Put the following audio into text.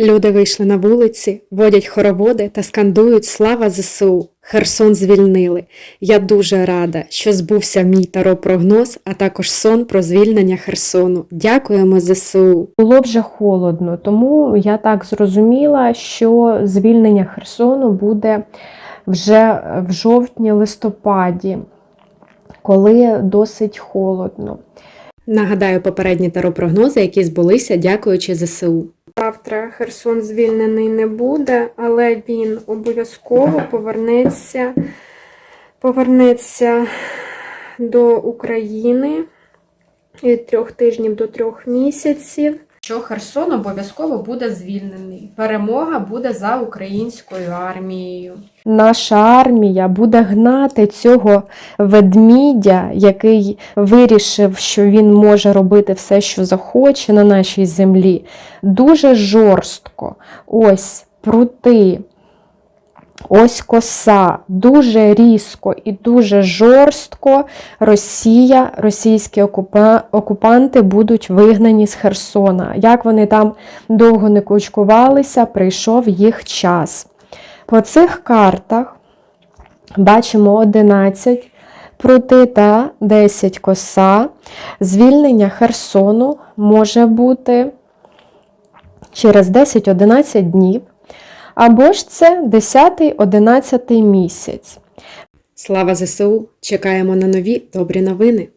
Люди вийшли на вулиці, водять хороводи та скандують Слава ЗСУ! Херсон звільнили. Я дуже рада, що збувся мій таро-прогноз, а також сон про звільнення Херсону. Дякуємо ЗСУ! Було вже холодно, тому я так зрозуміла, що звільнення Херсону буде вже в жовтні-листопаді, коли досить холодно. Нагадаю попередні таро-прогнози, які збулися, дякуючи ЗСУ. Завтра Херсон звільнений не буде, але він обов'язково повернеться, повернеться до України від трьох тижнів до трьох місяців. Що Херсон обов'язково буде звільнений. Перемога буде за українською армією. Наша армія буде гнати цього ведмідя, який вирішив, що він може робити все, що захоче на нашій землі. Дуже жорстко. Ось прути. Ось коса, дуже різко і дуже жорстко Росія, російські окупанти будуть вигнані з Херсона. Як вони там довго не кучкувалися, прийшов їх час. По цих картах бачимо 11 прути та 10 коса. Звільнення Херсону може бути через 10-11 днів. Або ж це 10-11 місяць. Слава ЗСУ! Чекаємо на нові добрі новини.